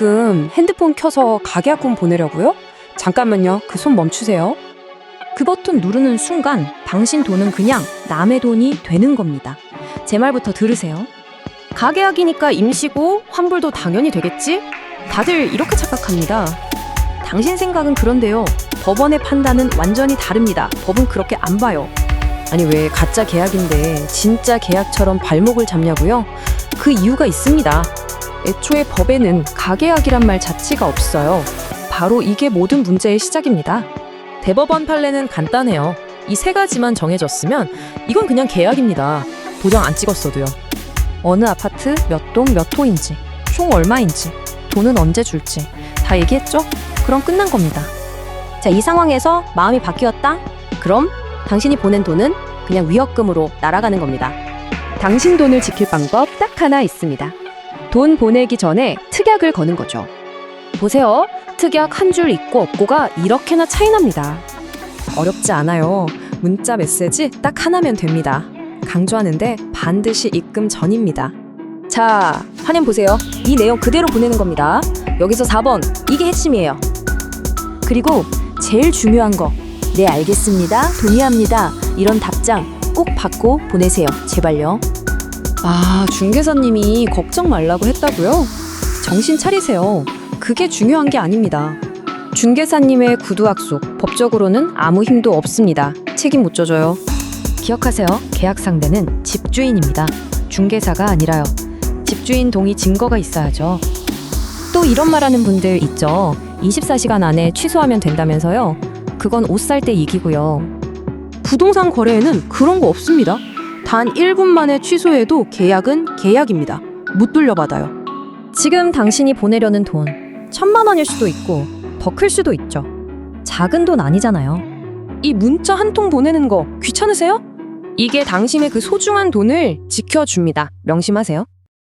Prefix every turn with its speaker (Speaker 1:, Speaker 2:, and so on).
Speaker 1: 지금 핸드폰 켜서 가계약금 보내려고요? 잠깐만요. 그 손 멈추세요.
Speaker 2: 그 버튼 누르는 순간 당신 돈은 그냥 남의 돈이 되는 겁니다. 제 말부터 들으세요.
Speaker 1: 가계약이니까 임시고 환불도 당연히 되겠지? 다들 이렇게 착각합니다.
Speaker 2: 당신 생각은 그런데요. 법원의 판단은 완전히 다릅니다. 법은 그렇게 안 봐요.
Speaker 1: 아니 왜 가짜 계약인데 진짜 계약처럼 발목을 잡냐고요? 그 이유가 있습니다. 애초에 법에는 가계약이란 말 자체가 없어요. 바로 이게 모든 문제의 시작입니다. 대법원 판례는 간단해요. 이 세 가지만 정해졌으면 이건 그냥 계약입니다. 도장 안 찍었어도요.
Speaker 2: 어느 아파트 몇 동 몇 호인지, 총 얼마인지, 돈은 언제 줄지 다 얘기했죠? 그럼 끝난 겁니다. 자, 이 상황에서 마음이 바뀌었다? 그럼 당신이 보낸 돈은 그냥 위협금으로 날아가는 겁니다.
Speaker 1: 당신 돈을 지킬 방법 딱 하나 있습니다. 돈 보내기 전에 특약을 거는 거죠. 보세요. 특약 한 줄 있고 없고가 이렇게나 차이 납니다. 어렵지 않아요. 문자 메시지 딱 하나면 됩니다. 강조하는데 반드시 입금 전입니다. 자, 화면 보세요. 이 내용 그대로 보내는 겁니다. 여기서 4번. 이게 핵심이에요. 그리고 제일 중요한 거. 네, 알겠습니다. 동의합니다. 이런 답장 꼭 받고 보내세요. 제발요. 아, 중개사님이 걱정 말라고 했다고요? 정신 차리세요. 그게 중요한 게 아닙니다. 중개사님의 구두 약속, 법적으로는 아무 힘도 없습니다. 책임 못 져줘요. 기억하세요. 계약 상대는 집주인입니다. 중개사가 아니라요. 집주인 동의 증거가 있어야죠. 또 이런 말 하는 분들 있죠. 24시간 안에 취소하면 된다면서요. 그건 옷 살 때 이기고요. 부동산 거래에는 그런 거 없습니다. 단 1분 만에 취소해도 계약은 계약입니다. 못 돌려받아요. 지금 당신이 보내려는 돈 천만 원일 수도 있고 더 클 수도 있죠. 작은 돈 아니잖아요. 이 문자 한 통 보내는 거 귀찮으세요? 이게 당신의 그 소중한 돈을 지켜줍니다. 명심하세요.